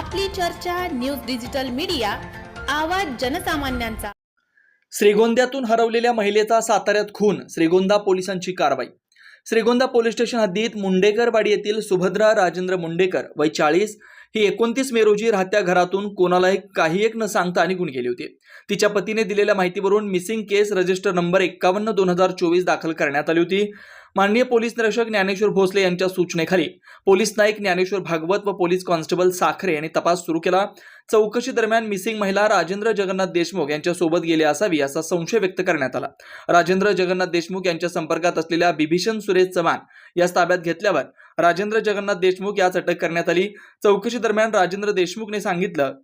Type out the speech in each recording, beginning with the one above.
आपली चर्चा news digital media आवाज जनसामान्यांचा. श्रीगोंद्यातून हरवलेल्या महिलेचा साताऱ्यात खून श्रीगोंदा पोलिसांची कारवाई. श्रीगोंदा पोलीस स्टेशन हद्दीत मुंडेकरवाडी येथील सुभद्रा राजेंद्र मुंडेकर वय चाळीस ही एकोणतीस मे रोजी राहत्या घरातून कोणालाही काही एक न सांगता निघून गेली होती. तिच्या पतीने दिलेल्या माहितीवरून मिसिंग केस रजिस्टर नंबर एक्कावन्न दोन हजार चोवीस दाखल करण्यात आली होती. माननीय पोलीस निरीक्षक ज्ञानेश्वर भोसले यांच्या सूचनेखाली पोलीस नाईक ज्ञानेश्वर भागवत व पोलीस कॉन्स्टेबल साखरे यांनी तपास सुरू केला. चौकशी दरम्यान मिसिंग महिला राजेंद्र जगन्नाथ देशमुख यांच्या सोबत गेली असावी असा संशय व्यक्त करण्यात आला. राजेंद्र जगन्नाथ देशमुख यांच्या संपर्कात असलेल्या बिभीषण सुरेश चव्हाण यास ताब्यात घेतल्यावर राजेंद्र जगन्नाथ देशमुख यास अटक करण्यात आली. चौकशी दरम्यान राजेंद्र देशमुखने सांगितलं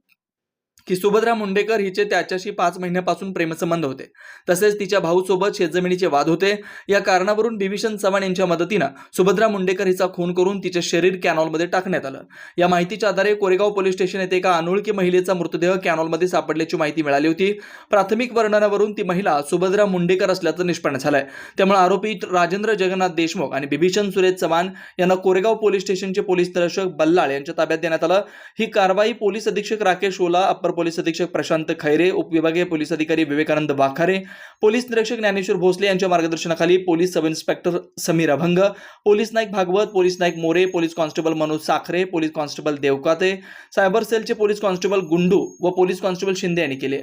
की सुभद्रा मुंडेकर हिचे त्याच्याशी पाच महिन्यापासून प्रेमसंबंध होते. तसेच तिच्या भाऊसोबत शेतजमिनीचे वाद होते. या कारणावरून बिभीषण चव्हाण यांच्या मदतीनं सुभद्रा मुंडेकर हिचा खून करून तिचे शरीर कॅनॉलमध्ये टाकण्यात आलं. या माहितीच्या आधारे कोरेगाव पोलीस स्टेशन येथे एका अनोळखी महिलेचा मृतदेह कॅनॉलमध्ये सापडल्याची माहिती मिळाली होती. प्राथमिक वर्णनावरून ती महिला सुभद्रा मुंडेकर असल्याचं निष्पन्न झालंय. त्यामुळे आरोपी राजेंद्र जगन्नाथ देशमुख आणि बिभीषण सुरेश चव्हाण यांना कोरेगाव पोलीस स्टेशनचे पोलीस निरीक्षक बल्लाळ यांच्या ताब्यात देण्यात आलं. ही कारवाई पोलीस अधीक्षक राकेश ओला अप्पर पोलीस अधीक्षक प्रशांत खैरे उपविभागीय पोलीस अधिकारी विवेकानंद वाखारे पोलीस निरीक्षक ज्ञानेश्वर भोसले यांच्या मार्गदर्शनाखाली police sub inspector Sameer Abhang police Naik Bhagwat police Naik More police constable Manoj Sakhare police constable Devkate cyber सेलचे पोलीस कॉन्स्टेबल गुंडू व पोलीस कॉन्स्टेबल शिंदे यांनी केले.